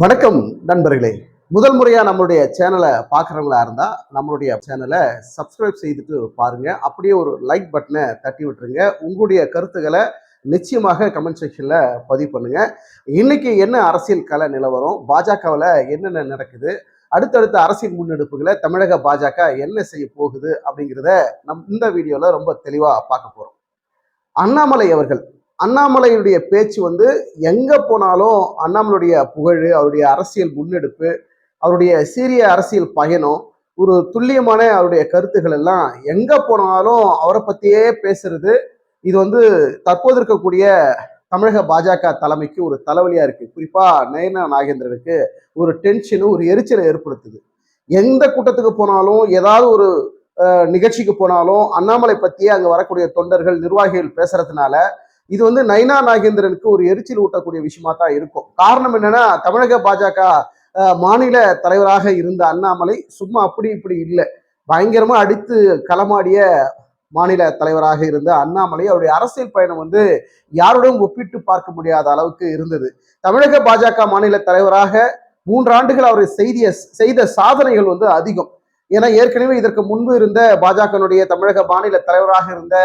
வணக்கம் நண்பர்களே. முதல் முறையாக நம்மளுடைய சேனலை பார்க்குறவங்களா இருந்தால் நம்மளுடைய சேனலை சப்ஸ்கிரைப் செய்துட்டு பாருங்கள் அப்படியே ஒரு லைக் பட்டனை தட்டி விட்டுருங்க. உங்களுடைய கருத்துக்களை நிச்சயமாக கமெண்ட் செக்ஷனில் பதிவு பண்ணுங்கள் இன்றைக்கி என்ன அரசியல் கலை நிலவரம்? பாஜகவில் என்னென்ன நடக்குது? அடுத்தடுத்த அரசியல் முன்னெடுப்புகளை தமிழக பாஜக என்ன செய்ய போகுது அப்படிங்கிறத நம் இந்த வீடியோவில் ரொம்ப தெளிவாக பார்க்க போகிறோம் அண்ணாமலை அவர்கள் அண்ணாமலையுடைய பேச்சு வந்து எங்கே போனாலும் அண்ணாமலையுடைய புகழ் அவருடைய அரசியல் முன்னெடுப்பு அவருடைய சீரிய அரசியல் பயணம் ஒரு துல்லியமான அவருடைய கருத்துக்கள் எல்லாம் எங்கே போனாலும் அவரை பற்றியே பேசுறது. இது வந்து தற்போது இருக்கக்கூடிய தமிழக பாஜக தலைமைக்கு ஒரு தலைவலியாக இருக்குது குறிப்பாக நயனா நாகேந்திரனுக்கு ஒரு டென்ஷனும் ஒரு எரிச்சலை ஏற்படுத்துது. எந்த கூட்டத்துக்கு போனாலும் ஏதாவது ஒரு நிகழ்ச்சிக்கு போனாலும் அண்ணாமலை பற்றியே அங்கே வரக்கூடிய தொண்டர்கள் நிர்வாகிகள் பேசுறதுனால இது வந்து நைனா நாகேந்திரனுக்கு ஒரு எரிச்சல் ஊட்டக்கூடிய விஷயமா தான் இருக்கும். காரணம் என்னன்னா தமிழக பாஜக மாநில தலைவராக இருந்த அண்ணாமலை சும்மா அப்படி இப்படி இல்லை. பயங்கரமா அடித்து களமாடிய மாநில தலைவராக இருந்த அண்ணாமலை அவருடைய அரசியல் பயணம் வந்து யாருடன் ஒப்பிட்டு பார்க்க முடியாத அளவுக்கு இருந்தது. தமிழக பாஜக மாநில தலைவராக மூன்று ஆண்டுகள் அவர் செய்திய செய்த சாதனைகள் வந்து அதிகம். ஏன்னா ஏற்கனவே இதற்கு முன்பு இருந்த பாஜகனுடைய தமிழக மாநில தலைவராக இருந்த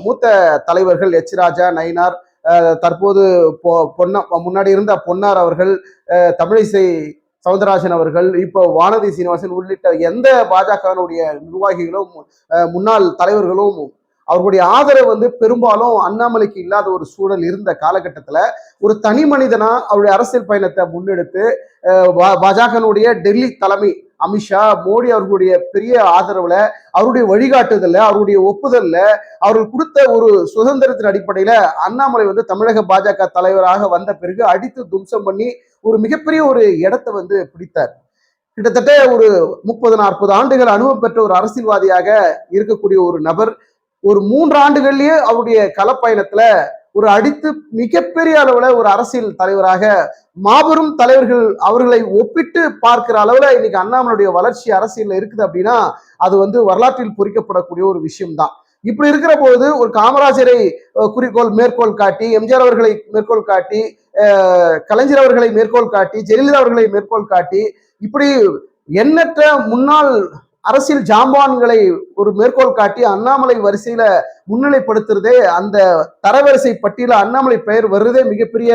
மூத்த தலைவர்கள் எச் ராஜா நயினார் தற்போது பொ- பொன்னா முன்னாடி இருந்த பொன்னார் அவர்கள் தமிழிசை சவுந்தரராஜன் அவர்கள் இப்போ வானதி சீனிவாசன் உள்ளிட்ட எந்த பாஜகனுடைய நிர்வாகிகளும் முன்னாள் தலைவர்களும் அவர்களுடைய ஆதரவு வந்து பெரும்பாலும் அண்ணாமலைக்கு இல்லாத ஒரு சூழல் இருந்த காலகட்டத்தில் ஒரு தனி மனிதனா அவருடைய அரசியல் பயணத்தை முன்னெடுத்து பா- பாஜகனுடைய டெல்லி தலைமை அமித்ஷா மோடி அவர்களுடைய பெரிய ஆதரவுல அவருடைய வழிகாட்டுதல்ல அவருடைய ஒப்புதல்ல அவர்கள் கொடுத்த ஒரு சுதந்திரத்தின் அடிப்படையில அண்ணாமலை வந்து தமிழக பாஜக தலைவராக வந்த பிறகு அடித்து தும்சம் பண்ணி ஒரு மிகப்பெரிய ஒரு இடத்தை வந்து பிடித்தார். கிட்டத்தட்ட ஒரு முப்பது நாற்பது ஆண்டுகள் அனுபவம் பெற்ற ஒரு அரசியல்வாதியாக இருக்கக்கூடிய ஒரு நபர் ஒரு மூன்று ஆண்டுகள்லயே அவருடைய களப்பயணத்துல ஒரு அடித்து மிகப்பெரிய அளவுல ஒரு அரசியல் தலைவராக மாபெரும் தலைவர்கள் அவர்களை ஒப்பிட்டு பார்க்கிற அளவுல இன்னைக்கு அண்ணாமலையுடைய வளர்ச்சி அரசியல்ல இருக்குது அப்படின்னா அது வந்து வரலாற்றில் பொறிக்கப்படக்கூடிய ஒரு விஷயம்தான். இப்படி இருக்கிற போது ஒரு காமராஜரை குறிக்கோள் மேற்கோள் காட்டி எம்ஜிஆர் அவர்களை மேற்கோள் காட்டி கலைஞர் அவர்களை மேற்கோள் காட்டி ஜெயலலிதா அவர்களை மேற்கோள் காட்டி இப்படி எண்ணற்ற முன்னாள் அரசியல் ஜாம்பான்களை ஒரு மேற்கோள் காட்டி அண்ணாமலை வரிசையில முன்னிலைப்படுத்துறதே அந்த தரவரிசை பட்டியல அண்ணாமலை பெயர் வருவதே மிகப்பெரிய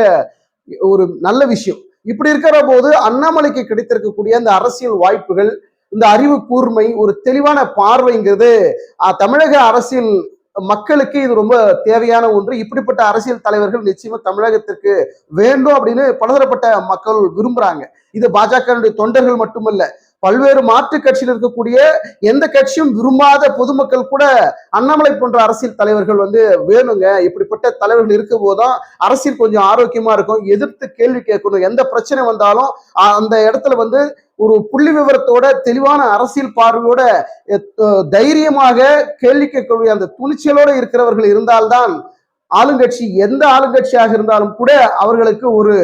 ஒரு நல்ல விஷயம். இப்படி இருக்கிற போது அண்ணாமலைக்கு கிடைத்திருக்கக்கூடிய அந்த அரசியல் வாய்ப்புகள் இந்த அறிவு கூர்மை ஒரு தெளிவான பார்வைங்கிறது தமிழக அரசியல் மக்களுக்கு இது ரொம்ப தேவையான ஒன்று. இப்படிப்பட்ட அரசியல் தலைவர்கள் நிச்சயமா தமிழகத்திற்கு வேண்டும் அப்படின்னு பலதரப்பட்ட மக்கள் விரும்புறாங்க. இது பாஜகனுடைய தொண்டர்கள் மட்டுமல்ல பல்வேறு மாற்று கட்சியில் இருக்கக்கூடிய எந்த கட்சியும் விரும்பாத பொதுமக்கள் கூட அண்ணாமலை போன்ற அரசியல் தலைவர்கள் வந்து வேணுங்க. இப்படிப்பட்ட தலைவர்கள் இருக்கும் போதுதான் அரசியல் கொஞ்சம் ஆரோக்கியமா இருக்கும். எதிர்த்து கேள்வி கேட்கணும். எந்த பிரச்சனை வந்தாலும் அந்த இடத்துல வந்து ஒரு புள்ளி விவரத்தோட தெளிவான அரசியல் பார்வையோட தைரியமாக கேள்வி கேட்கக்கூடிய அந்த துணிச்சலோட இருக்கிறவர்கள் இருந்தால்தான் ஆளுங்கட்சி எந்த ஆளுங்கட்சியாக இருந்தாலும் கூட அவர்களுக்கு ஒரு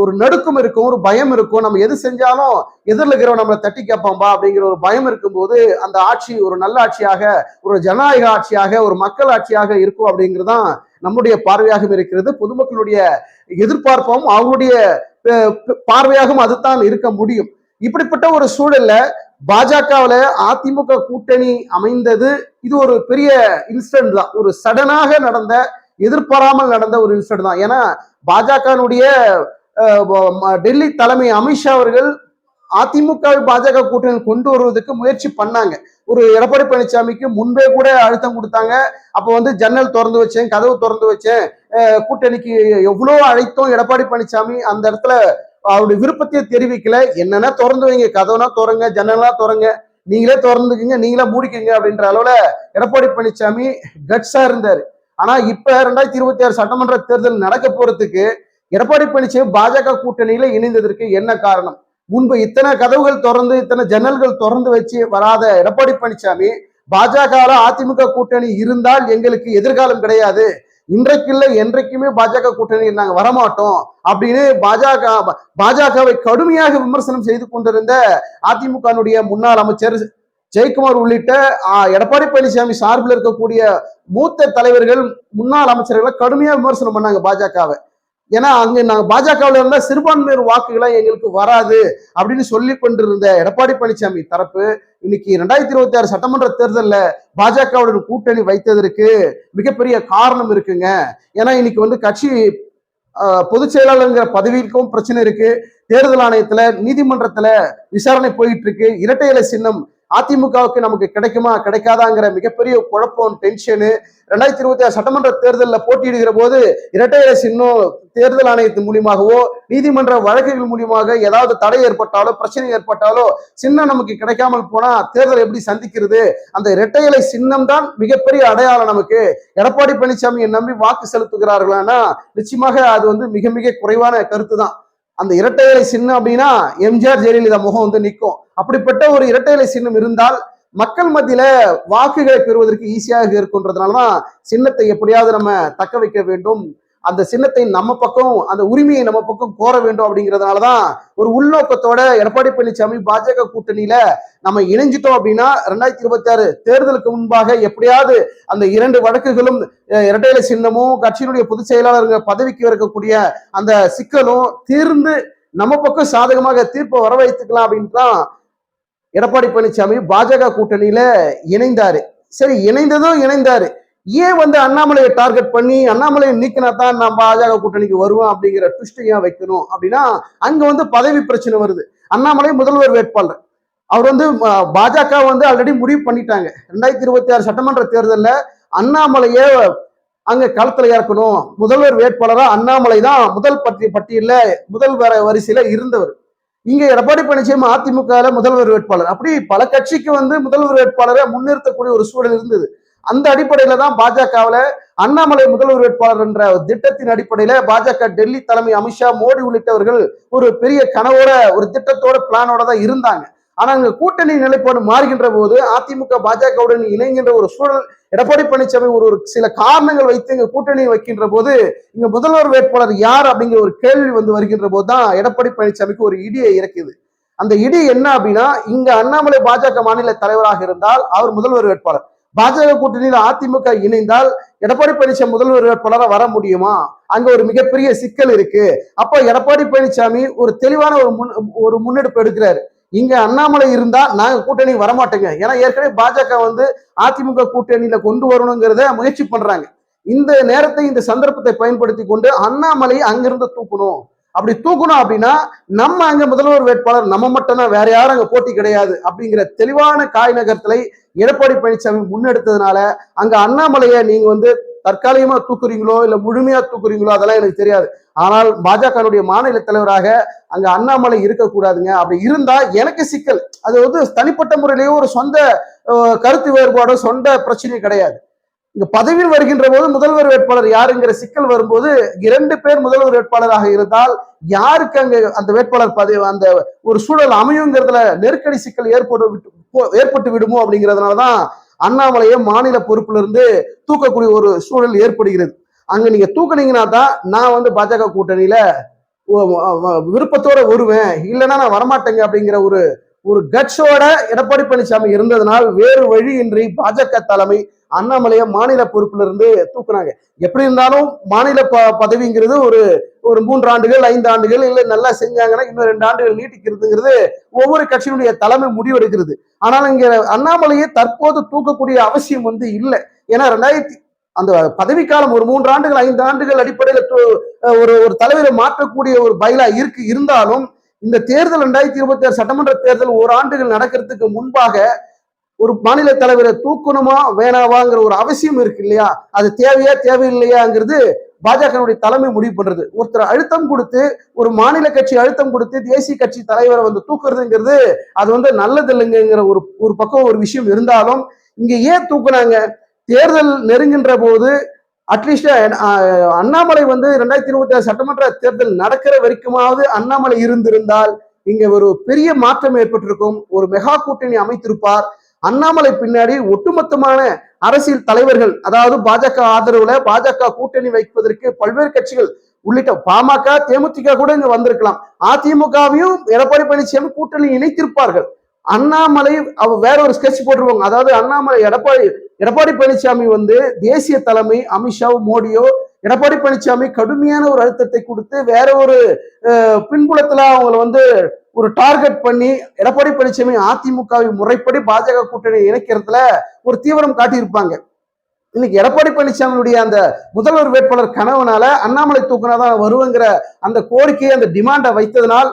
ஒரு நடுக்கம் இருக்கும் ஒரு பயம் இருக்கும். நம்ம எது செஞ்சாலும் எதிரில் இருக்கிறவன் நம்மளை தட்டி கேட்பாம்பா அப்படிங்கிற ஒரு பயம் இருக்கும்போது அந்த ஆட்சி ஒரு நல்ல ஆட்சியாக ஒரு ஜனநாயக ஆட்சியாக ஒரு மக்கள் ஆட்சியாக இருக்கும் அப்படிங்கிறதான் நம்முடைய பார்வையாகவும் இருக்கிறது. பொதுமக்களுடைய எதிர்பார்ப்பும் அவங்களுடைய பார்வையாகவும் அதுதான் இருக்க முடியும். இப்படிப்பட்ட ஒரு சூழல்ல பாஜகவில் அதிமுக கூட்டணி அமைந்தது இது ஒரு பெரிய இன்சிடென்ட் தான். ஒரு சடனாக நடந்த எதிர்பாராமல் நடந்த ஒரு இன்சிடென்ட் தான். ஏன்னா பாஜகனுடைய டெல்லி தலைமை அமித்ஷா அவர்கள் அதிமுக பாஜக கூட்டணி கொண்டு வருவதற்கு முயற்சி பண்ணாங்க. ஒரு எடப்பாடி பழனிசாமிக்கு முன்பே கூட அழுத்தம் கொடுத்தாங்க. அப்போ வந்து ஜன்னல் திறந்து வச்சேன் கதவு திறந்து வச்சேன். கூட்டணிக்கு எவ்வளோ அழைத்தோம் எடப்பாடி பழனிசாமி அந்த இடத்துல அவருடைய விருப்பத்தையே தெரிவிக்கல. என்னன்னா திறந்து வைங்க கதவுனா திறங்க ஜன்னலாக திறங்க. நீங்களே திறந்துக்குங்க நீங்களே மூடிக்கங்க அப்படின்ற அளவில் எடப்பாடி பழனிசாமி கட்ஸா இருந்தார். ஆனா இப்ப ரெண்டாயிரத்தி இருபத்தி ஆறு சட்டமன்ற தேர்தல் நடக்க போறதுக்கு எடப்பாடி பழனிசாமி பாஜக கூட்டணியில இணைந்ததற்கு என்ன காரணம்? முன்பு இத்தனை கதவுகள் திறந்து இத்தனை ஜன்னல்கள் திறந்து வச்சு வராத எடப்பாடி பழனிசாமி பாஜக அதிமுக கூட்டணி இருந்தால் எங்களுக்கு எதிர்காலம் கிடையாது. இன்றைக்கு இல்லை என்றைக்குமே பாஜக கூட்டணியில் நாங்க வரமாட்டோம் அப்படின்னு பாஜக பாஜகவை கடுமையாக விமர்சனம் செய்து கொண்டிருந்த அதிமுகனுடைய முன்னாள் அமைச்சர் ஜெயக்குமார் உள்ளிட்ட எடப்பாடி பழனிசாமி சார்பில் இருக்கக்கூடிய மூத்த தலைவர்கள் முன்னாள் அமைச்சர்களை கடுமையாக விமர்சனம் பண்ணாங்க பாஜகவை. ஏன்னா அங்க நாங்கள் பாஜகவில் இருந்தால் சிறுபான்மையர் வாக்குகளாக எங்களுக்கு வராது அப்படின்னு சொல்லி கொண்டிருந்த எடப்பாடி பழனிசாமி தரப்பு இன்னைக்கு ரெண்டாயிரத்தி இருபத்தி ஆறு சட்டமன்ற தேர்தலில் பாஜகவுடன் கூட்டணி வைத்ததற்கு மிகப்பெரிய காரணம் இருக்குங்க. ஏன்னா இன்னைக்கு வந்து கட்சி ஆஹ், பொதுச் செயலாளருங்கிற பதவிக்கும் பிரச்சனை இருக்கு. தேர்தல் ஆணையத்துல நீதிமன்றத்துல விசாரணை போயிட்டு இருக்கு. இரட்டை இலை சின்னம் அதிமுகவுக்கு நமக்கு கிடைக்குமா கிடைக்காதாங்கிற மிகப்பெரிய குழப்பம் டென்ஷனு ரெண்டாயிரத்தி இருபத்தி ஆறு சட்டமன்ற தேர்தலில் போட்டியிடுகிற போது இரட்டை இலை சின்னம் தேர்தல் ஆணையத்தின் மூலியமாகவோ நீதிமன்ற வழக்குகள் மூலியமாக ஏதாவது தடை ஏற்பட்டாலோ பிரச்சனை ஏற்பட்டாலோ சின்னம் நமக்கு கிடைக்காமல் போனா தேர்தல் எப்படி சந்திக்கிறது? அந்த இரட்டை இலை சின்னம் தான் மிகப்பெரிய அடையாளம் நமக்கு. எடப்பாடி பழனிசாமியை நம்பி வாக்கு செலுத்துகிறார்களானா நிச்சயமாக அது வந்து மிக மிக குறைவான கருத்து தான் அந்த இரட்டை இலை சின்னம் அப்படின்னா எம்ஜிஆர் ஜெயலலிதா முகம் வந்து நிற்கும். அப்படிப்பட்ட ஒரு இரட்டை இலை சின்னம் இருந்தால் மக்கள் மத்தியில வாக்குகளை பெறுவதற்கு ஈஸியாக இருக்குன்றதுனாலதான் சின்னத்தை எப்படியாவது நம்ம தக்க வைக்க வேண்டும். அந்த சின்னத்தை நம்ம பக்கம் அந்த உரிமையை நம்ம பக்கம் கோர வேண்டும் அப்படிங்கிறதுனாலதான் ஒரு உள்நோக்கத்தோட எடப்பாடி பழனிசாமி பாஜக கூட்டணியில நம்ம இணைஞ்சிட்டோம் அப்படின்னா ரெண்டாயிரத்தி இருபத்தி ஆறு தேர்தலுக்கு முன்பாக எப்படியாவது அந்த இரண்டு வழக்குகளும் இரட்டையில சின்னமும் கட்சியினுடைய பொதுச் செயலாளர்கள் பதவிக்கு இருக்கக்கூடிய அந்த சிக்கலும் தீர்ந்து நம்ம பக்கம் சாதகமாக தீர்ப்பை வர வைத்துக்கலாம் அப்படின்னு தான் எடப்பாடி பழனிசாமி பாஜக கூட்டணியில இணைந்தாரு. சரி இணைந்ததும் இணைந்தாரு. ஏன் வந்து அண்ணாமலையை டார்கெட் பண்ணி அண்ணாமலையை நீக்கினா தான் நான் பாஜக கூட்டணிக்கு வருவோம் அப்படிங்கிற ட்விஸ்ட் ஏன் வைக்கணும் அப்படின்னா அங்க வந்து பதவி பிரச்சனை வருது. அண்ணாமலை முதல்வர் வேட்பாளர். அவர் வந்து பாஜக வந்து ஆல்ரெடி முடிவு பண்ணிட்டாங்க. ரெண்டாயிரத்தி இருபத்தி ஆறு சட்டமன்ற தேர்தலில் அண்ணாமலையை அங்க களத்துல இறக்கணும். முதல்வர் வேட்பாளரா அண்ணாமலை தான் முதல் பட்டி பட்டியல முதல் வர வரிசையில இருந்தவர். இங்க எடப்பாடி பழனிசாமி அதிமுக முதல்வர் வேட்பாளர். அப்படி பல கட்சிக்கு வந்து முதல்வர் வேட்பாளரை முன்னிறுத்தக்கூடிய ஒரு சூழல் இருந்தது. அந்த அடிப்படையில தான் பாஜகவுல அண்ணாமலை முதல்வர் வேட்பாளர் என்ற திட்டத்தின் அடிப்படையில பாஜக டெல்லி தலைமை அமித்ஷா மோடி உள்ளிட்டவர்கள் ஒரு பெரிய கனவோட ஒரு திட்டத்தோட பிளானோட தான் இருந்தாங்க. ஆனா அங்க கூட்டணி நிலைப்பாடு மாறுகின்ற போது அதிமுக பாஜகவுடன் இணைகின்ற ஒரு சூழல் எடப்பாடி பழனிசாமி ஒரு ஒரு சில காரணங்கள் வைத்து இங்க கூட்டணி வைக்கின்ற போது இங்க முதல்வர் வேட்பாளர் யார் அப்படிங்கிற ஒரு கேள்வி வந்து வருகின்ற போது தான் எடப்பாடி பழனிசாமிக்கு ஒரு இடியை இறக்குது அந்த இடி என்ன அப்படின்னா இங்க அண்ணாமலை பாஜக மாநில தலைவராக இருந்தால் அவர் முதல்வர் வேட்பாளர். பாஜக கூட்டணியில் அதிமுக இணைந்தால் எடப்பாடி பழனிசாமி முதல்வர் வேட்பாளராக வர முடியுமா? அங்க ஒரு மிகப்பெரிய சிக்கல் இருக்கு. அப்ப எடப்பாடி பழனிசாமி ஒரு தெளிவான ஒரு முன் ஒரு முன்னெடுப்பு எடுக்கிறாரு. இங்க அண்ணாமலை இருந்தா நாங்க கூட்டணி வரமாட்டோங்க. ஏன்னா ஏற்கனவே பாஜக வந்து அதிமுக கூட்டணியில கொண்டு வரணுங்கிறத முயற்சி பண்றாங்க. இந்த நேரத்தை இந்த சந்தர்ப்பத்தை பயன்படுத்தி கொண்டு அண்ணாமலை அங்கிருந்து தூக்கணும். அப்படி தூக்கணும் அப்படின்னா நம்ம அங்க முதல்வர் வேட்பாளர் நம்ம மட்டும்தான் வேற யாரும் அங்க போட்டி கிடையாது அப்படிங்கிற தெளிவான காய் நகரத்துல எடப்பாடி பழனிசாமி முன்னெடுத்ததுனால அங்க அண்ணாமலையை நீங்க வந்து தற்காலிகமா தூக்குறீங்களோ இல்ல முழுமையா தூக்குறீங்களோ அதெல்லாம் எனக்கு தெரியாது. ஆனால் பாஜகனுடைய மாநில தலைவராக அங்க அண்ணாமலை இருக்கக்கூடாதுங்க. அப்படி இருந்தா எனக்கு சிக்கல். அது வந்து தனிப்பட்ட முறையிலேயோ ஒரு சொந்த கருத்து வேறுபாடோ சொந்த பிரச்சனையும் கிடையாது. இங்க பதவியில் வருகின்ற போது முதல்வர் வேட்பாளர் யாருங்கிற சிக்கல் வரும்போது இரண்டு பேர் முதல்வர் வேட்பாளராக இருந்தால் யாருக்கு அங்க அந்த வேட்பாளர் பதவி அந்த ஒரு சூழல் அமையுங்கிறதுல நெருக்கடி சிக்கல் ஏற்பட்டு விட்டு போ- ஏற்பட்டு விடுமோ அப்படிங்கிறதுனாலதான் அண்ணாமலையை மாநில பொறுப்புல இருந்து தூக்கக்கூடிய ஒரு சூழல் ஏற்படுகிறது. அங்க நீங்க தூக்குனீங்கன்னா தான் நான் வந்து பாஜக கூட்டணியில விருப்பத்தோட வருவேன். இல்லைன்னா நான் வரமாட்டேங்க அப்படிங்கிற ஒரு ஒரு கட்ஸோட எடப்பாடி பழனிசாமி இருந்ததனால் வேறு வழியின்றி பாஜக தலைமை அண்ணாமலையை மாநில பொறுப்புல இருந்து தூக்குனாங்க. எப்படி இருந்தாலும் மாநில ப- பதவிங்கிறது ஒரு ஒரு மூன்று ஆண்டுகள் ஐந்து ஆண்டுகள் இல்லை நல்லா செஞ்சாங்கன்னா இன்னும் ரெண்டு ஆண்டுகள் நீட்டிக்கிறதுங்கிறது ஒவ்வொரு கட்சியினுடைய தலைமை முடிவெடுக்கிறது. ஆனால் இங்க அண்ணாமலையை தற்போது தூக்கக்கூடிய அவசியம் வந்து இல்லை. ஏன்னா ரெண்டாயிரத்தி அந்த பதவிக்காலம் ஒரு மூன்று ஆண்டுகள் ஐந்து ஆண்டுகள் அடிப்படையில் ஒரு ஒரு தலைவரை மாற்றக்கூடிய ஒரு பயிலா இருக்கு இருந்தாலும் இந்த தேர்தல் ரெண்டாயிரத்தி இருபத்தி ஆறு சட்டமன்ற தேர்தல் ஒரு ஆண்டுகள் நடக்கிறதுக்கு முன்பாக ஒரு மாநில தலைவரை தூக்கணுமா வேணாவாங்கிற ஒரு அவசியம் இருக்கு இல்லையா? அது தேவையா தேவையில்லையாங்கிறது பாஜகனுடைய தலைமை முடிவு பண்றது. ஒருத்தர் அழுத்தம் கொடுத்து ஒரு மாநில கட்சி அழுத்தம் கொடுத்து தேசிய கட்சி தலைவரை வந்து தூக்குறதுங்கிறது அது வந்து நல்லது இல்லைங்கிற ஒரு ஒரு பக்கம் ஒரு விஷயம் இருந்தாலும் இங்க ஏன் தூக்குனாங்க? தேர்தல் நெருங்கின்ற போது அட்லீஸ்ட் அண்ணாமலை வந்து ரெண்டாயிரத்தி இருபத்தி ஆறு சட்டமன்ற தேர்தல் நடக்கிற வரைக்குமாவது அண்ணாமலை இருந்திருந்தால் இங்க ஒரு பெரிய மாற்றம் ஏற்பட்டிருக்கும். ஒரு மெகா கூட்டணி அமைத்திருப்பார். அண்ணாமலை பின்னாடி ஒட்டுமொத்தமான அரசியல் தலைவர்கள் அதாவது பாஜக ஆதரவுல பாஜக கூட்டணி வைப்பதற்கு பல்வேறு கட்சிகள் உள்ளிட்ட பாமக தேமுதிக கூட இங்க வந்திருக்கலாம். அதிமுகவையும் எடப்பாடி பழனிசாமி கூட்டணி இணைத்திருப்பார்கள். அண்ணாமலை அவ வேற ஒரு ஸ்கெட்ச் போட்டுருவாங்க. அதாவது அண்ணாமலை எடப்பாடி எடப்பாடி பழனிசாமி வந்து தேசிய தலைமை அமித்ஷாவோ மோடியோ எடப்பாடி பழனிசாமி கடுமையான ஒரு அழுத்தத்தை கொடுத்து வேற ஒரு பின்புலத்துல அவங்களை வந்து ஒரு டார்கெட் பண்ணி எடப்பாடி பழனிசாமி அதிமுகவை முறைப்படி பாஜக கூட்டணி இணைக்கிறதுல ஒரு தீவிரம் காட்டியிருப்பாங்க. இன்னைக்கு எடப்பாடி பழனிசாமியுடைய அந்த முதல்வர் வேட்பாளர் கனவுனால அண்ணாமலை தூக்குனாதான் வருவங்கிற அந்த கோரிக்கையை அந்த டிமாண்டை வைத்ததனால்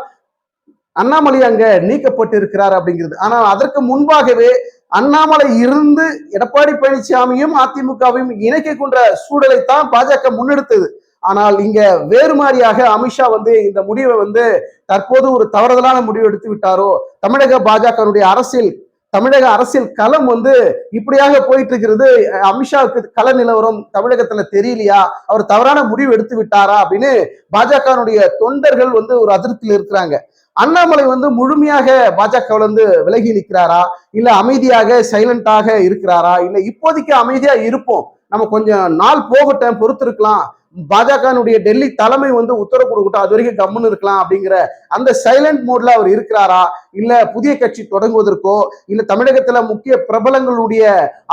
அண்ணாமலை அங்க நீக்கப்பட்டு இருக்கிறார் அப்படிங்கிறது. ஆனால் அதற்கு முன்பாகவே அண்ணாமலை இருந்து எடப்பாடி பழனிசாமியும் அதிமுகவையும் இணைக்க கொண்ட சூழலைத்தான் பாஜக முன்னெடுத்தது. ஆனால் இங்க வேறு மாதிரியாக அமித்ஷா வந்து இந்த முடிவை வந்து தற்போது ஒரு தவறுதலான முடிவு எடுத்து விட்டாரோ தமிழக பாஜகனுடைய அரசியல் தமிழக அரசியல் களம் வந்து இப்படியாக போயிட்டு இருக்கிறது. அமித்ஷாவுக்கு கள நிலவரம் தமிழகத்துல தெரியலையா? அவர் தவறான முடிவு எடுத்து விட்டாரா அப்படின்னு பாஜகனுடைய தொண்டர்கள் வந்து ஒரு அதிருப்தியில் இருக்கிறாங்க. அண்ணாமலை வந்து முழுமையாக பாஜக வந்து விலகி நிற்கிறாரா? இல்ல அமைதியாக சைலண்டாக இருக்கிறாரா? இல்ல இப்போதைக்கு அமைதியா இருப்போம். நம்ம கொஞ்சம் நாள் போகட்டும் பொறுத்திருக்கலாம். பாஜகனுடைய டெல்லி தலைமை வந்து உத்தரவு கொடுக்கட்டும் அது வரைக்கும் கம்முன்னு இருக்கலாம் அப்படிங்கிற அந்த சைலண்ட் மோட்ல அவர் இருக்கிறாரா? இல்ல புதிய கட்சி தொடங்குவதற்கோ இல்ல தமிழகத்துல முக்கிய பிரபலங்களுடைய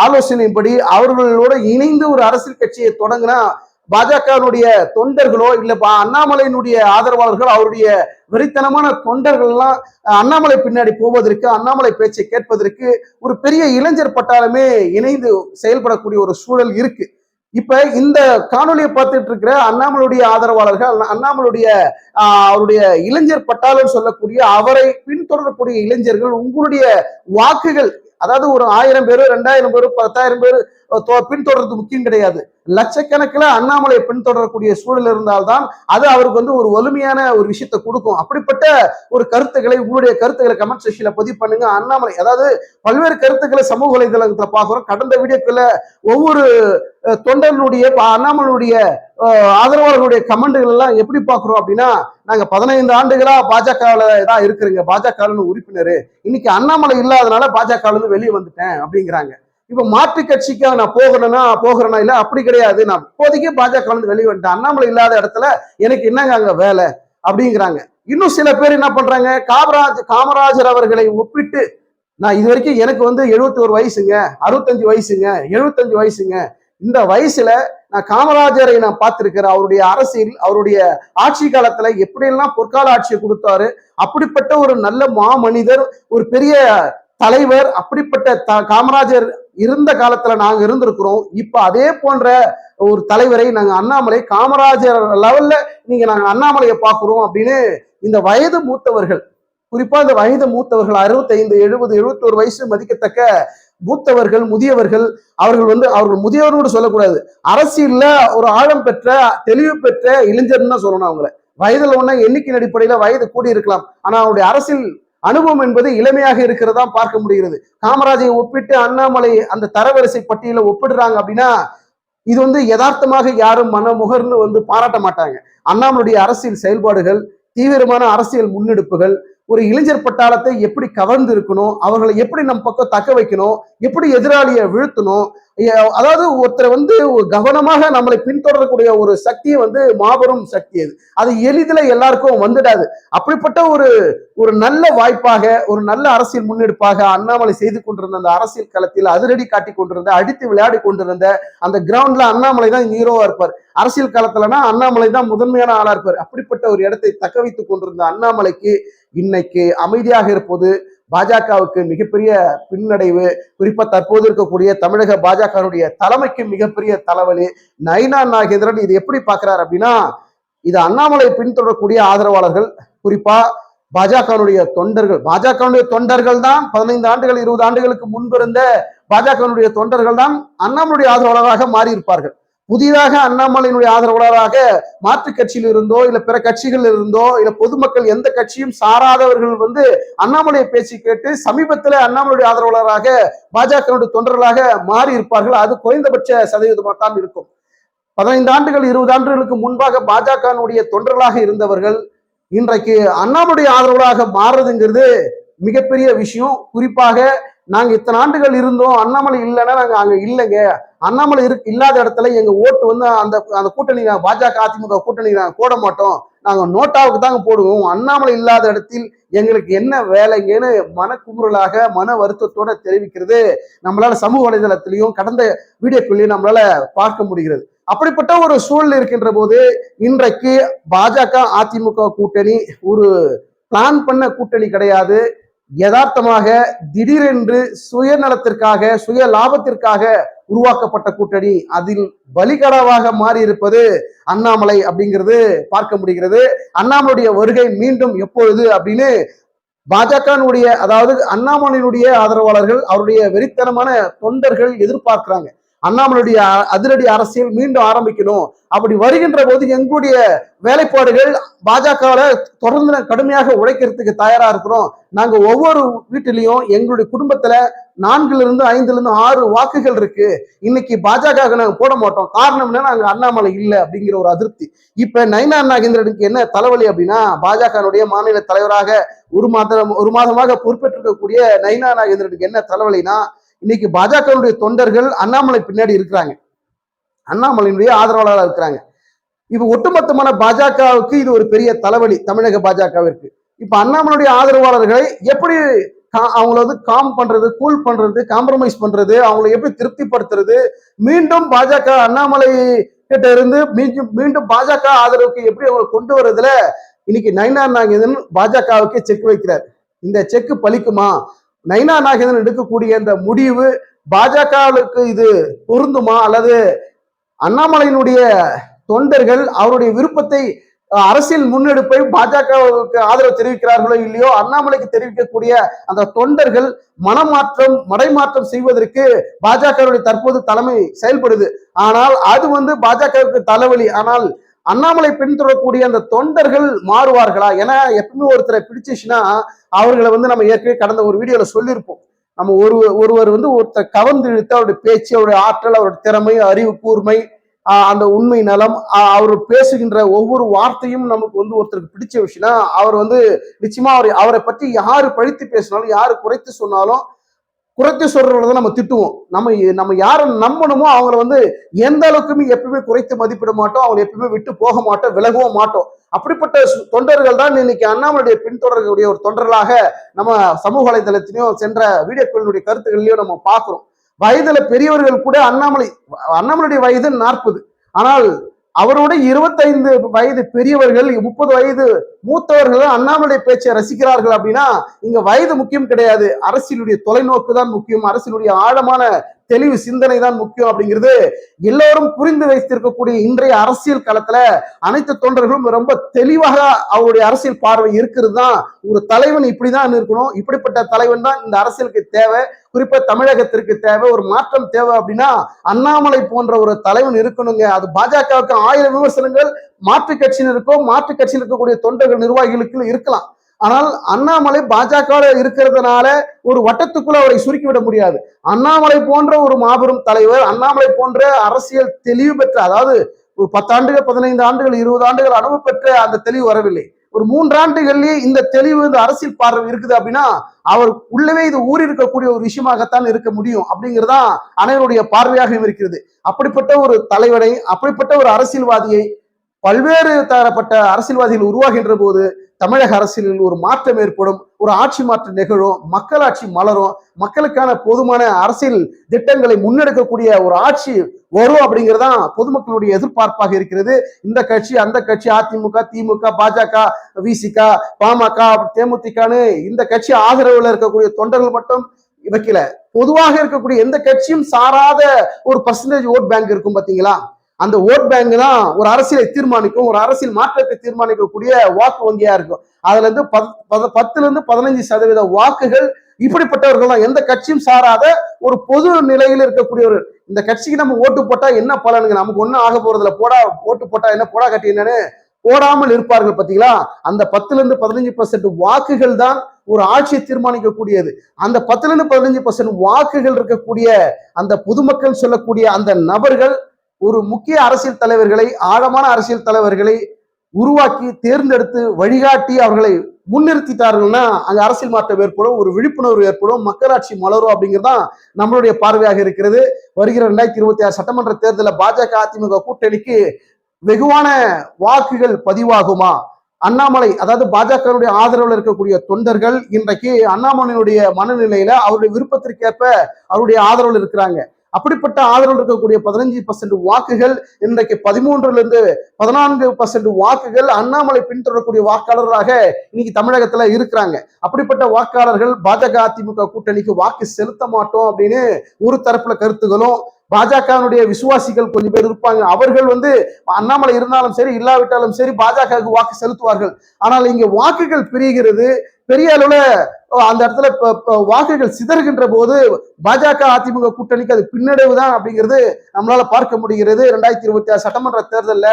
ஆலோசனைப்படி அவர்களோட இணைந்து ஒரு அரசியல் கட்சியை தொடங்கினா பாஜகனுடைய தொண்டர்களோ இல்ல அண்ணாமலையினுடைய ஆதரவாளர்கள் அவருடைய வெறித்தனமான தொண்டர்கள் எல்லாம் அண்ணாமலை பின்னாடி போவதற்கு அண்ணாமலை பேச்சை கேட்பதற்கு ஒரு பெரிய இளைஞர் பட்டாலுமே இணைந்து செயல்படக்கூடிய ஒரு சூழல் இருக்கு. இப்ப இந்த காணொலியை பார்த்துட்டு இருக்கிற அண்ணாமலுடைய ஆதரவாளர்கள் அண்ணாமலுடைய ஆஹ், அவருடைய இளைஞர் பட்டாளர் சொல்லக்கூடிய அவரை பின்தொடரக்கூடிய இளைஞர்கள் உங்களுடைய வாக்குகள் அதாவது ஒரு ஆயிரம் பேரு ரெண்டாயிரம் பேரு பத்தாயிரம் பேரு பின்தொடர்றது முக்கியம் கிடையாது. லட்சக்கணக்கில் அண்ணாமலை பின்தொடரக்கூடிய சூழல் இருந்தால்தான் அது அவருக்கு வந்து ஒரு வலிமையான ஒரு விஷயத்தை கொடுக்கும். அப்படிப்பட்ட ஒரு கருத்துக்களை உங்களுடைய கருத்துக்களை கமெண்ட் செக்ஷன்ல பதிவு பண்ணுங்க. அண்ணாமலை அதாவது பல்வேறு கருத்துக்களை சமூக வலைதளத்தில் பார்க்குறோம். கடந்த வீடியோக்குள்ள ஒவ்வொரு அஹ், தொண்டர்களுடைய அண்ணாமலையுடைய ஆதரவாளர்களுடைய கமெண்ட்கள் எல்லாம் எப்படி பார்க்குறோம் அப்படின்னா நாங்க பதினைந்து ஆண்டுகளா பாஜகவில் தான் இருக்கிறீங்க. பாஜக உறுப்பினர். இன்னைக்கு அண்ணாமலை இல்லாதனால பாஜக வெளியே வந்துட்டேன் அப்படிங்கிறாங்க. இப்ப மாற்று கட்சிக்கு நான் போகிறேன்னா போகிறேன்னா இல்ல? அப்படி கிடையாது. நான் இப்போதைக்கு பாஜக வந்து வெளியே வந்துட்டேன். அண்ணாமலை இல்லாத இடத்துல எனக்கு என்னங்க அங்க வேலை? அப்படிங்கிறாங்க. இன்னும் சில பேர் என்ன பண்றாங்க? காமராஜ் காமராஜர் அவர்களை ஒப்பிட்டு நான் இது வரைக்கும் எனக்கு வந்து 71 வயசுங்க அறுபத்தஞ்சு வயசுங்க எழுபத்தஞ்சு வயசுங்க. இந்த வயசுல நான் காமராஜரை நான் பார்த்திருக்கிறேன். அவருடைய அரசியல் அவருடைய ஆட்சி காலத்துல எப்படியெல்லாம் பொற்கால ஆட்சியை கொடுத்தாரு அப்படிப்பட்ட ஒரு நல்ல மாமனிதர் ஒரு பெரிய தலைவர் அப்படிப்பட்ட த- காமராஜர் இருந்த காலத்துல நாங்க இருந்திருக்கிறோம். இப்ப அதே போன்ற ஒரு தலைவரை நாங்க அண்ணாமலை காமராஜர் லெவல்ல நீங்க நாங்க அண்ணாமலையை பாக்குறோம் அப்படின்னு இந்த வயது மூத்தவர்கள் குறிப்பா இந்த வயது மூத்தவர்கள் அறுபத்தைந்து எழுபது எழுபத்தோரு வயசு மதிக்கத்தக்க மூத்தவர்கள் முதியவர்கள் அவர்கள் வந்து அவர்கள் முதியவர்களோடு சொல்லக்கூடாது. அரசியல்ல ஒரு ஆழம் பெற்ற தெளிவு பெற்ற இளைஞர்னு தான் சொல்லணும் அவங்கள. வயதுல ஒன்னா எண்ணிக்கையின் அடிப்படையில வயது கூடி இருக்கலாம் ஆனா அவருடைய அரசியல் அனுபவம் என்பது இளமையாக இருக்கிறதா பார்க்க முடிகிறது. காமராஜை ஒப்பிட்டு அண்ணாமலை அந்த தரவரிசை பட்டியல ஒப்பிடுறாங்க அப்படின்னா இது வந்து யதார்த்தமாக யாரும் மனமுகர்ந்து வந்து பாராட்ட மாட்டாங்க. அண்ணாமலுடைய அரசியல் செயல்பாடுகள் தீவிரமான அரசியல் முன்னெடுப்புகள் ஒரு இளைஞர் பட்டாளத்தை எப்படி கவர்ந்து இருக்கணும் அவர்களை எப்படி நம் பக்கம் தக்க வைக்கணும் எப்படி எதிராளியை வீழ்த்தணும் அதாவது ஒருத்தரை வந்து கவனமாக நம்மளை பின்தொடரக்கூடிய ஒரு சக்தியை வந்து மாபெரும் சக்தி அது. அது எளிதில் எல்லாருக்கும் வந்துடாது. அப்படிப்பட்ட ஒரு ஒரு நல்ல வாய்ப்பாக ஒரு நல்ல அரசியல் முன்னெடுப்பாக அண்ணாமலை செய்து கொண்டிருந்த அந்த அரசியல் களத்தில் அதிரடி காட்டி கொண்டிருந்த அடித்து விளையாடி கொண்டிருந்த அந்த கிரவுண்ட்ல அண்ணாமலை தான் ஹீரோவா இருப்பார். அரசியல் களத்துலனா அண்ணாமலை தான் முதன்மையான ஆளா இருப்பார். அப்படிப்பட்ட ஒரு இடத்தை தக்க வைத்துக் கொண்டிருந்த அண்ணாமலைக்கு இன்னைக்கு அமைதியாக இருப்பது பாஜகவுக்கு மிகப்பெரிய பின்னடைவு. குறிப்பா தற்போது இருக்கக்கூடிய தமிழக பாஜகவுடைய தலைமைக்கு மிகப்பெரிய தலைவலி. நைனா நாகேந்திரன் இது எப்படி பாக்குறாரு அப்படின்னா இது அண்ணாமலை பின்தொடரக்கூடிய ஆதரவாளர்கள் குறிப்பா பாஜகவுடைய தொண்டர்கள். பாஜகவுடைய தொண்டர்கள் தான் பதினைந்து ஆண்டுகள் இருபது ஆண்டுகளுக்கு முன்பு இருந்த பாஜகவுடைய தொண்டர்கள் தான் அண்ணாமலுடைய ஆதரவாளராக மாறி இருப்பார்கள் புதிதாக அண்ணாமலையினுடைய ஆதரவாளராக மாற்று கட்சியில் இருந்தோ இல்ல பிற கட்சிகள் இருந்தோ இல்ல பொதுமக்கள் எந்த கட்சியும் சாராதவர்கள் வந்து அண்ணாமலையை பேச்சு கேட்டு சமீபத்துல அண்ணாமலையுடைய ஆதரவாளராக பாஜகனுடைய தொண்டர்களாக மாறி இருப்பார்கள் அது குறைந்தபட்ச சதவீதமாக தான் இருக்கும். பதினைந்து ஆண்டுகள் இருபது ஆண்டுகளுக்கு முன்பாக பாஜகனுடைய தொண்டர்களாக இருந்தவர்கள் இன்றைக்கு அண்ணாமலையுடைய ஆதரவாளராக மாறுறதுங்கிறது மிகப்பெரிய விஷயம். குறிப்பாக நாங்க இத்தனை ஆண்டுகள் இருந்தோம் அண்ணாமலை இல்லைன்னா நாங்க அங்க இல்லைங்க. அண்ணாமலை இருக்கு இல்லாத இடத்துல எங்க ஓட்டு வந்து அந்த அந்த கூட்டணி பாஜக அதிமுக கூட்டணி நாங்க போட மாட்டோம். நாங்க நோட்டாவுக்கு தாங்க போடுவோம். அண்ணாமலை இல்லாத இடத்தில் எங்களுக்கு என்ன வேலைங்கன்னு மனக்குமுறலாக மன வருத்தத்தோட தெரிவிக்கிறது. நம்மளால சமூக வலைதளத்திலையும் கடந்த வீடியோக்குள்ளேயும் நம்மளால பார்க்க முடிகிறது. அப்படிப்பட்ட ஒரு சூழல் இருக்கின்ற போது இன்றைக்கு பாஜக அதிமுக கூட்டணி ஒரு பிளான் பண்ண கூட்டணி கிடையாது. யதார்த்தமாக திடீரென்று சுயநலத்திற்காக சுய லாபத்திற்காக உருவாக்கப்பட்ட கூட்டணி அதில் பலிகடாவாக மாறி இருப்பது அண்ணாமலை அப்படிங்கிறது பார்க்க முடிகிறது. அண்ணாமலையுடைய வருகை மீண்டும் எப்பொழுது அப்படின்னு பாஜகனுடைய அதாவது அண்ணாமலையினுடைய ஆதரவாளர்கள் அவருடைய வெறித்தனமான தொண்டர்கள் எதிர்பார்க்கிறாங்க. அண்ணாமலையுடைய அதிரடி அரசியல் மீண்டும் ஆரம்பிக்கணும். அப்படி வருகின்ற போது எங்களுடைய வேலைப்பாடுகள் பாஜகவில் தொடர்ந்து கடுமையாக உழைக்கிறதுக்கு தயாரா இருக்கிறோம். நாங்க ஒவ்வொரு வீட்டிலையும் எங்களுடைய குடும்பத்துல நான்குல இருந்து ஐந்துல இருந்து ஆறு வாக்குகள் இருக்கு. இன்னைக்கு பாஜக நாங்க போட மாட்டோம். காரணம் என்ன நாங்க அண்ணாமலை இல்லை அப்படிங்கிற ஒரு அதிருப்தி. இப்ப நைனா நாகேந்திரனுக்கு என்ன தலைவலி அப்படின்னா பாஜகனுடைய மாநில தலைவராக ஒரு மாதம் ஒரு மாதமாக பொறுப்பேற்றிருக்கக்கூடிய நைனா நாகேந்திரனுக்கு என்ன தலைவலினா இன்னைக்கு பாஜகவுடைய தொண்டர்கள் அண்ணாமலை பின்னாடி இருக்கிறாங்க. அண்ணாமலையினுடைய ஆதரவாளராக இருக்கிறாங்க. இப்போ ஒட்டுமொத்தமான பாஜகவுக்கு இது ஒரு பெரிய தலைவலி தமிழக பாஜகவிற்கு. இப்ப அண்ணாமலையுடைய ஆதரவாளர்களை எப்படி கா- அவங்கள வந்து காம் பண்றது கூல் பண்றது காம்ப்ரமைஸ் பண்றது அவங்களை எப்படி திருப்திப்படுத்துறது? மீண்டும் பாஜக அண்ணாமலை கிட்ட இருந்து மீண்டும் மீண்டும் பாஜக ஆதரவுக்கு எப்படி அவங்களை கொண்டு வர்றதுல இன்னைக்கு நைனா நாகேந்திரன் பாஜகவுக்கு செக் வைக்கிறார். இந்த செக் பலிக்குமா? நைனா நாகேந்திரன் எடுக்கக்கூடிய இந்த முடிவு பாஜகவுக்கு இது பொருந்துமா? அல்லது அண்ணாமலையினுடைய தொண்டர்கள் அவருடைய விருப்பத்தை அரசியல் முன்னெடுப்பை பாஜகவுக்கு ஆதரவு தெரிவிக்கிறார்களோ இல்லையோ அண்ணாமலைக்கு தெரிவிக்கக்கூடிய அந்த தொண்டர்கள் மனமாற்றம் மடைமாற்றம் செய்வதற்கு பாஜகவுடைய தற்போது தலைமை செயல்படுது. ஆனால் அது வந்து பாஜகவுக்கு தலைவலி. ஆனால் அண்ணாமலை பின்தொடரக்கூடிய அந்த தொண்டர்கள் மாறுவார்களா? ஏன்னா எப்பவுமே ஒருத்தரை பிடிச்சிச்சுன்னா அவர்களை வந்து நம்ம ஏற்கனவே கடந்த ஒரு வீடியோல சொல்லியிருப்போம். நம்ம ஒரு ஒருவர் வந்து ஒருத்தர் கவர்ந்து இழுத்து அவருடைய பேச்சு அவருடைய ஆற்றல் அவருடைய திறமை அறிவு கூர்மை அந்த உண்மை நலம் அவர் பேசுகின்ற ஒவ்வொரு வார்த்தையும் நமக்கு வந்து ஒருத்தருக்கு பிடிச்ச விஷயம்னா அவர் வந்து நிச்சயமா அவர் அவரை பற்றி யாரு பழித்து பேசினாலும் யாரு குறைத்து சொன்னாலும் குறைத்து சொல்றவங்களை தான் நம்ம திட்டுவோம். நம்ம நம்ம யாரை நம்பணுமோ அவங்கள வந்து எந்த அளவுக்குமே எப்பவுமே குறைத்து மதிப்பிட மாட்டோம். அவங்களை எப்பவுமே விட்டு போக மாட்டோம் விலகவும் மாட்டோம். அப்படிப்பட்ட தொண்டர்கள் தான் இன்னைக்கு அண்ணாமலையுடைய பின்தொடரக்கூடிய ஒரு தொண்டர்களாக நம்ம சமூக வலைதளத்திலையும் சென்ற வீடியோக்களினுடைய கருத்துக்கள்லையும் நம்ம பார்க்குறோம். வயதுல பெரியவர்கள் கூட அண்ணாமலை அண்ணாமலையுடைய வயது நாற்பது. ஆனால் அவரோட இருபத்தைந்து வயது பெரியவர்கள் முப்பது வயது மூத்தவர்கள் அண்ணாமலை பேச்சை ரசிக்கிறார்கள் அப்படின்னா இங்க வயது முக்கியம் கிடையாது. அரசியலுடைய தொலைநோக்கு தான் முக்கியம். அரசியலுடைய ஆழமான தெளிவு சிந்தனை தான் முக்கியம் அப்படிங்கிறது எல்லோரும் புரிந்து வைத்திருக்கக்கூடிய இன்றைய அரசியல் களத்துல அனைத்து தொண்டர்களும் ரொம்ப தெளிவாக அவருடைய அரசியல் பார்வை இருக்கிறது தான் ஒரு தலைவன் இப்படிதான் இருக்கணும். இப்படிப்பட்ட தலைவன் தான் இந்த அரசியலுக்கு தேவை. குறிப்பா தமிழகத்திற்கு தேவை. ஒரு மாற்றம் தேவை அப்படின்னா அண்ணாமலை போன்ற ஒரு தலைவன் இருக்கணுங்க. அது பாஜகவுக்கு ஆயிரம் விமர்சனங்கள் மாற்று கட்சியினருக்கோ மாற்று கட்சியில் இருக்கக்கூடிய தொண்டர்கள் நிர்வாகிகளுக்கு இருக்கலாம். ஆனால் அண்ணாமலை பாஜக இருக்கிறதுனால ஒரு வட்டத்துக்குள்ள அவரை சுருக்கி விட முடியாது. அண்ணாமலை போன்ற ஒரு மாபெரும் தலைவர் அண்ணாமலை போன்ற அரசியல் தெளிவு பெற்ற அதாவது ஒரு பத்தாண்டுகள் பதினைந்து ஆண்டுகள் இருபது ஆண்டுகள் அனுபவம் பெற்ற அந்த தெளிவு வரவில்லை. ஒரு மூன்றாண்டுகள்லயே இந்த தெளிவு இந்த அரசியல் பார்வை இருக்குது அப்படின்னா அவர் உள்ளவே இது ஊறி இருக்கக்கூடிய ஒரு விஷயமாகத்தான் இருக்க முடியும் அப்படிங்கிறதான் அனைவருடைய பார்வையாக இருக்கிறது. அப்படிப்பட்ட ஒரு தலைவனை அப்படிப்பட்ட ஒரு அரசியல்வாதியை பல்வேறு தரப்பட்ட அரசியல்வாதிகள் உருவாகின்ற போது தமிழக அரசியலில் ஒரு மாற்றம் ஏற்படும் ஒரு ஆட்சி மாற்றம் நிகழும் மக்களாட்சி மலரும் மக்களுக்கான போதுமான அரசியல் திட்டங்களை முன்னெடுக்கக்கூடிய ஒரு ஆட்சி வரும் அப்படிங்கிறதான் பொதுமக்களுடைய எதிர்பார்ப்பாக இருக்கிறது. இந்த கட்சி அந்த கட்சி அதிமுக திமுக பாஜக விசிக பாமக தேமுதிகன்னு இந்த கட்சி ஆதரவுல இருக்கக்கூடிய தொண்டர்கள் மட்டும் வைக்கல. பொதுவாக இருக்கக்கூடிய எந்த கட்சியும் சாராத ஒரு பர்சன்டேஜ் ஓட் பேங்க் இருக்கும் பாத்தீங்களா? அந்த ஓட் பேங்க் தான் ஒரு அரசியலை தீர்மானிக்கும் ஒரு அரசியல் மாற்றத்தை தீர்மானிக்கக்கூடிய வாக்கு வங்கியா இருக்கும். அதுல இருந்து பத்- பத- பத்துல இருந்து பதினஞ்சு சதவீத வாக்குகள் இப்படிப்பட்டவர்கள் தான் எந்த கட்சியும் சாராத ஒரு பொது நிலையில் இருக்கக்கூடியவர் இந்த கட்சிக்கு நம்ம ஓட்டு போட்டா என்ன பலனுங்க? நமக்கு ஒண்ணும் ஆக போறதுல போடா ஓட்டு போட்டா என்ன போடா கட்டி என்னன்னு போடாமல் இருப்பார்கள் பாத்தீங்களா அந்த பத்துல இருந்து பதினஞ்சு பர்சன்ட் வாக்குகள் தான் ஒரு ஆட்சியை தீர்மானிக்கக்கூடியது. அந்த பத்துல இருந்து பதினஞ்சு பர்சன்ட் வாக்குகள் இருக்கக்கூடிய அந்த பொதுமக்கள் சொல்லக்கூடிய அந்த நபர்கள் ஒரு முக்கிய அரசியல் தலைவர்களை ஆழமான அரசியல் தலைவர்களை உருவாக்கி தேர்ந்தெடுத்து வழிகாட்டி அவர்களை முன்னிறுத்திட்டார்கள்னா அங்க அரசியல் மாற்றம் ஏற்படும் ஒரு விழிப்புணர்வு ஏற்படும் மக்களாட்சி மலரும் அப்படிங்கிறதான் நம்மளுடைய பார்வையாக இருக்கிறது. வருகிற ரெண்டாயிரத்தி இருபத்தி ஆறு சட்டமன்ற தேர்தலில் பாஜக அதிமுக கூட்டணிக்கு வெகுவான வாக்குகள் பதிவாகுமா? அண்ணாமலை அதாவது பாஜகவுடைய ஆதரவில் இருக்கக்கூடிய தொண்டர்கள் இன்றைக்கு அண்ணாமலையினுடைய மனநிலையில அவருடைய விருப்பத்திற்கேற்ப அவருடைய ஆதரவில் இருக்கிறாங்க. அப்படிப்பட்ட ஆதரவு இருக்கக்கூடிய பதினஞ்சு பர்சன்ட் வாக்குகள் இன்றைக்கு பதிமூன்றுல இருந்து பதினான்கு பர்சன்ட் வாக்குகள் அண்ணாமலை பின்தொடரக்கூடிய வாக்காளர்களாக இன்னைக்கு தமிழகத்துல இருக்கிறாங்க. அப்படிப்பட்ட வாக்காளர்கள் பாஜக அதிமுக கூட்டணிக்கு வாக்கு செலுத்த மாட்டோம் அப்படின்னு ஒரு தரப்புல கருத்துகளும் பாஜகவினுடைய விசுவாசிகள் கொஞ்சம் பேர் இருப்பாங்க. அவர்கள் வந்து அண்ணாமலை இருந்தாலும் சரி இல்லாவிட்டாலும் சரி பாஜகவுக்கு வாக்கு செலுத்துவார்கள். ஆனால் இங்க வாக்குகள் பிரிகிறது. பெரிய அளவுல அந்த இடத்துல வாக்குகள் சிதறுகின்ற போது பாஜக அதிமுக கூட்டணிக்கு அது பின்னடைவு தான் அப்படிங்கிறது நம்மளால பார்க்க முடிகிறது. ரெண்டாயிரத்தி இருபத்தி ஆறு சட்டமன்ற தேர்தலில்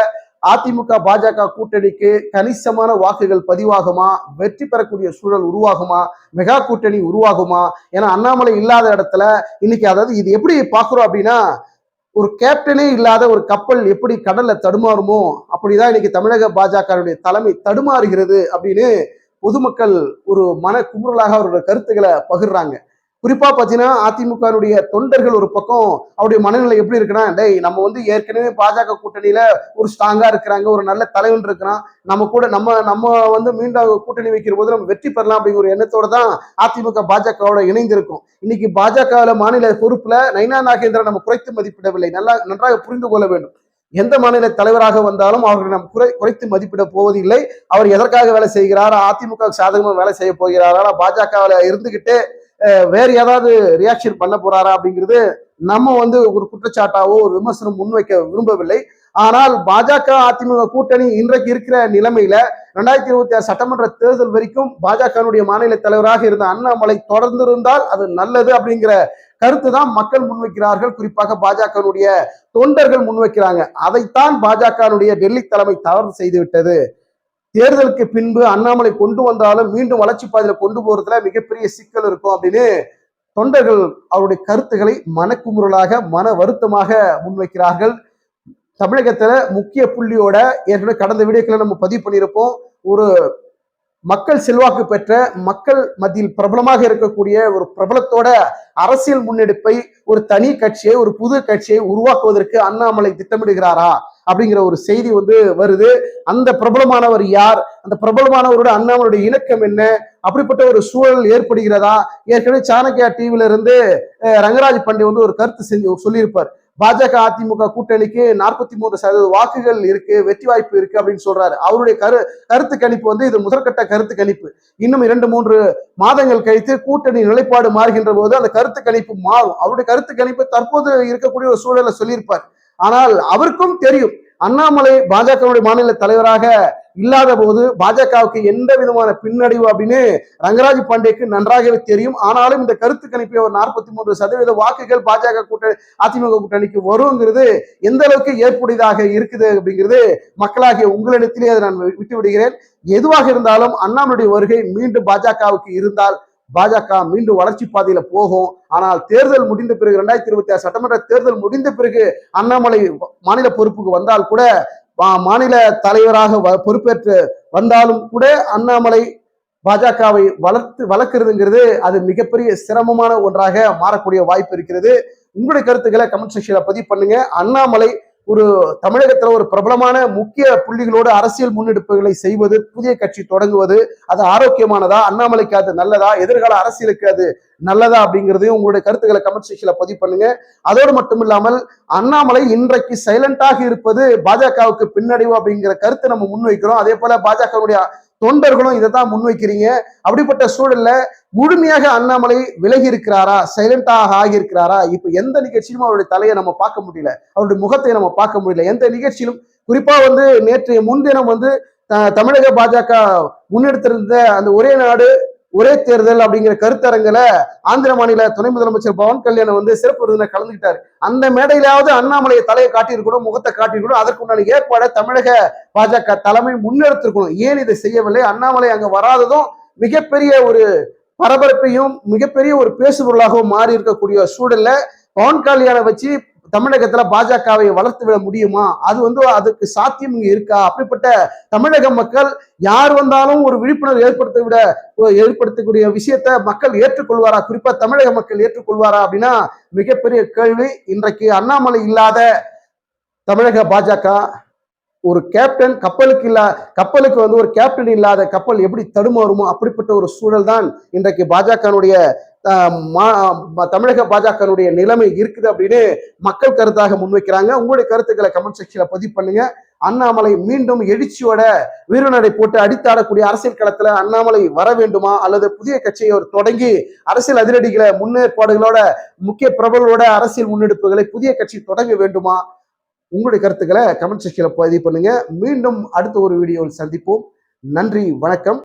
அதிமுக பாஜக கூட்டணிக்கு கணிசமான வாக்குகள் பதிவாகுமா? வெற்றி பெறக்கூடிய சூழல் உருவாகுமா? மெகா கூட்டணி உருவாகுமா? ஏன்னா அண்ணாமலை இல்லாத இடத்துல இன்னைக்கு அதாவது இது எப்படி பார்க்குறோம் அப்படின்னா ஒரு கேப்டனே இல்லாத ஒரு கப்பல் எப்படி கடல்ல தடுமாறுமோ அப்படிதான் இன்னைக்கு தமிழக பாஜகவுடைய தலைமை தடுமாறுகிறது அப்படின்னு பொதுமக்கள் ஒரு மன குமுறலாக அவரோட கருத்துக்களை பகிர்றாங்க. குறிப்பா பாத்தீங்கன்னா அதிமுகனுடைய தொண்டர்கள் ஒரு பக்கம் அவருடைய மனநிலை எப்படி இருக்குன்னா டேய் நம்ம வந்து ஏற்கனவே பாஜக கூட்டணியில ஒரு ஸ்ட்ராங்கா இருக்கிறாங்க ஒரு நல்ல தலைவன் இருக்கிறான். நம்ம கூட நம்ம நம்ம வந்து மீண்டும் கூட்டணி வைக்கிற போது நம்ம வெற்றி பெறலாம் அப்படிங்கிற ஒரு எண்ணத்தோட தான் அதிமுக பாஜகவோட இணைந்திருக்கும். இன்னைக்கு பாஜகவில் மாநில பொறுப்புல நைனா நாகேந்திரன் நம்ம குறைத்து மதிப்பிடவில்லை. நல்லா நன்றாக புரிந்து கொள்ள வேண்டும். எந்த மாநில தலைவராக வந்தாலும் அவர்களை நாம் குறை குறைத்து மதிப்பிட போவதில்லை. அவர் எதற்காக வேலை செய்கிறாரா? அதிமுக சாதகமாக வேலை செய்ய போகிறாரா? பாஜகவில் இருந்துகிட்டு வேறு வேற ஏதாவது ரியாக்ஷன் பண்ண போறாரா அப்படிங்கிறது நம்ம வந்து ஒரு குற்றச்சாட்டாவோ ஒரு விமர்சனம் முன்வைக்க விரும்பவில்லை. ஆனால் பாஜக அதிமுக கூட்டணி இன்றைக்கு இருக்கிற நிலைமையில ரெண்டாயிரத்தி இருபத்தி ஆறு சட்டமன்ற தேர்தல் வரைக்கும் பாஜகனுடைய மாநில தலைவராக இருந்த அண்ணாமலை தொடர்ந்து இருந்தால் அது நல்லது அப்படிங்கிற கருத்து தான் மக்கள் முன்வைக்கிறார்கள். குறிப்பாக பாஜகனுடைய தொண்டர்கள் முன்வைக்கிறாங்க. அதைத்தான் பாஜகனுடைய டெல்லி தலைமை தவறு செய்துவிட்டது தேர்தலுக்கு பின்பு அண்ணாமலை கொண்டு வந்தாலும் மீண்டும் வளர்ச்சி பாதையில கொண்டு போறதுல மிகப்பெரிய சிக்கல் இருக்கும் அப்படின்னு தொண்டர்கள் அவருடைய கருத்துக்களை மனக்குமுறலாக மன வருத்தமாக முன்வைக்கிறார்கள். தமிழகத்துல முக்கிய புள்ளியோட ஏற்கனவே கடந்த வீடியோக்களை நம்ம பதிவு பண்ணியிருப்போம். ஒரு மக்கள் செல்வாக்கு பெற்ற மக்கள் மத்தியில் பிரபலமாக இருக்கக்கூடிய ஒரு பிரபலத்தோட அரசியல் முன்னெடுப்பை ஒரு தனி கட்சியை ஒரு புது கட்சியை உருவாக்குவதற்கு அண்ணாமலை திட்டமிடுகிறாரா அப்படிங்கிற ஒரு செய்தி வந்து வருது. அந்த பிரபலமானவர் யார்? அந்த பிரபலமானவரோட அண்ணாமலையுடைய இணக்கம் என்ன? அப்படிப்பட்ட ஒரு சூழல் ஏற்படுகிறதா? ஏற்கனவே சாணக்கியா டிவில இருந்து ரங்கராஜ் பாண்டே வந்து ஒரு கருத்து செஞ்சு சொல்லியிருப்பார். பாஜக அதிமுக கூட்டணிக்கு நாற்பத்தி மூன்று சதவீத வாக்குகள் இருக்கு வெற்றி வாய்ப்பு இருக்கு அப்படின்னு சொல்றாரு. அவருடைய கரு கருத்து கணிப்பு வந்து இது முதற்கட்ட கருத்து கணிப்பு. இன்னும் இரண்டு மூன்று மாதங்கள் கழித்து கூட்டணி நிலைப்பாடு மாறுகின்ற போது அந்த கருத்து கணிப்பு மாறும். அவருடைய கருத்து கணிப்பு தற்போது இருக்கக்கூடிய ஒரு சூழலை சொல்லியிருப்பார். ஆனால் அவருக்கும் தெரியும். அண்ணாமலை பாஜகவுடைய மாநில தலைவராக இல்லாத போது பாஜகவுக்கு எந்த விதமான பின்னடைவு அப்படின்னு ரங்கராஜ் பாண்டேக்கு நன்றாகவே தெரியும். ஆனாலும் இந்த கருத்து கணிப்பை ஒரு நாற்பத்தி மூன்று சதவீத வாக்குகள் பாஜக கூட்டணி அதிமுக கூட்டணிக்கு வருங்கிறது எந்த அளவுக்கு ஏற்புடையதாக இருக்குது அப்படிங்கிறது மக்களாகிய உங்களிடத்திலே அதை நான் விட்டு விடுகிறேன் எதுவாக இருந்தாலும் அண்ணாமலுடைய வருகை மீண்டும் பாஜகவுக்கு இருந்தால் பாஜக மீண்டும் வளர்ச்சி பாதையில போகும். ஆனால் தேர்தல் முடிந்த பிறகு ரெண்டாயிரத்தி இருபத்தி ஆறு சட்டமன்ற தேர்தல் முடிந்த பிறகு அண்ணாமலை மாநில பொறுப்புக்கு வந்தால் கூட மாநில தலைவராக வ- பொறுப்பேற்று வந்தாலும் கூட அண்ணாமலை பாஜகவை வளர்த்து வளர்க்கிறதுங்கிறது அது மிகப்பெரிய சிரமமான ஒன்றாக மாறக்கூடிய வாய்ப்பு இருக்கிறது. உங்களுடைய கருத்துக்களை கமெண்ட் செக்ஷன்ல பதிவு பண்ணுங்க. அண்ணாமலை ஒரு தமிழகத்துல ஒரு பிரபலமான முக்கிய புள்ளிகளோடு அரசியல் முன்னெடுப்புகளை செய்வது புதிய கட்சி தொடங்குவது அது ஆரோக்கியமானதா அண்ணாமலைக்கு அது நல்லதா எதிர்கால அரசியலுக்கு அது நல்லதா அப்படிங்கிறதையும் உங்களுடைய கருத்துக்களை கமெண்ட் செக்ஷன்ல பதிவு பண்ணுங்க. அதோடு மட்டும் இல்லாமல் அண்ணாமலை இன்றைக்கு சைலண்டாக இருப்பது பாஜகவுக்கு பின்னடைவு அப்படிங்கிற கருத்தை நம்ம முன்வைக்கிறோம். அதே போல பாஜகவுடைய தொண்டர்களும் இதை தான் முன்வைக்கிறீங்க. அப்படிப்பட்ட சூழல்ல முழுமையாக அண்ணாமலை விலகி இருக்கிறாரா சைலண்டாக ஆகியிருக்கிறாரா? இப்ப எந்த நிகழ்ச்சியிலும் அவருடைய தலையை நம்ம பார்க்க முடியல. அவருடைய முகத்தை நம்ம பார்க்க முடியல. எந்த நிகழ்ச்சியிலும் குறிப்பா வந்து நேற்றைய முன்தினம் வந்து தமிழக பாஜக முன்னெடுத்திருந்த அந்த ஒரே நாடு ஒரே தேர்தல் அப்படிங்கிற கருத்தரங்கில ஆந்திர மாநில துணை முதலமைச்சர் பவன் கல்யாணம் வந்து சிறப்பு விருந்தினர் கலந்துக்கிட்டாரு. அந்த மேடையிலாவது அண்ணாமலையை தலையை காட்டியிருக்கணும் முகத்தை காட்டியிருக்கணும். அதற்குண்டான ஏற்பாடை தமிழக பாஜக தலைமை முன்னெடுத்திருக்கணும். ஏன் இதை செய்யவில்லை? அண்ணாமலை அங்க வராததும் மிகப்பெரிய ஒரு பரபரப்பையும் மிகப்பெரிய ஒரு பேசுபொருளாகவும் மாறி இருக்கக்கூடிய சூழல்ல பவன் கல்யாணை வச்சு தமிழகத்துல பாஜகவை வளர்த்து விட முடியுமா? அது வந்து அதுக்கு சாத்தியம் இங்க இருக்கா? அப்படிப்பட்ட தமிழக மக்கள் யார் வந்தாலும் ஒரு விழிப்புணர்வு ஏற்படுத்த விட ஏற்படுத்தக்கூடிய விஷயத்த மக்கள் ஏற்றுக்கொள்வாரா? குறிப்பா தமிழக மக்கள் ஏற்றுக்கொள்வாரா அப்படின்னா மிகப்பெரிய கேள்வி. இன்றைக்கு அண்ணாமலை இல்லாத தமிழக பாஜக ஒரு கேப்டன் கப்பலுக்கு இல்ல கப்பலுக்கு வந்து ஒரு கேப்டன் இல்லாத கப்பல் எப்படி தடுமாறுமோ அப்படிப்பட்ட ஒரு சூழல் தான் இன்றைக்கு பாஜகனுடைய தமிழக பாஜகனுடைய நிலைமை இருக்குது அப்படின்னு மக்கள் கருத்தாக முன்வைக்கிறாங்க. உங்களுடைய கருத்துக்களை கமெண்ட் செக்ஷன்ல பதிவு பண்ணுங்க. அண்ணாமலை மீண்டும் எழுச்சியோட வீரநடை போட்டு அடித்தாடக்கூடிய அரசியல் களத்துல அண்ணாமலை வர வேண்டுமா? அல்லது புதிய கட்சியை ஒரு தொடங்கி அரசியல் அதிரடிகளை முன்னேற்பாடுகளோட முக்கிய பிரபலோட அரசியல் முன்னெடுப்புகளை புதிய கட்சி தொடங்க வேண்டுமா? உங்களுடைய கருத்துக்களை கமெண்ட் செக்ஷன்ல பதிவு பண்ணுங்க. மீண்டும் அடுத்த ஒரு வீடியோவில் சந்திப்போம். நன்றி வணக்கம்.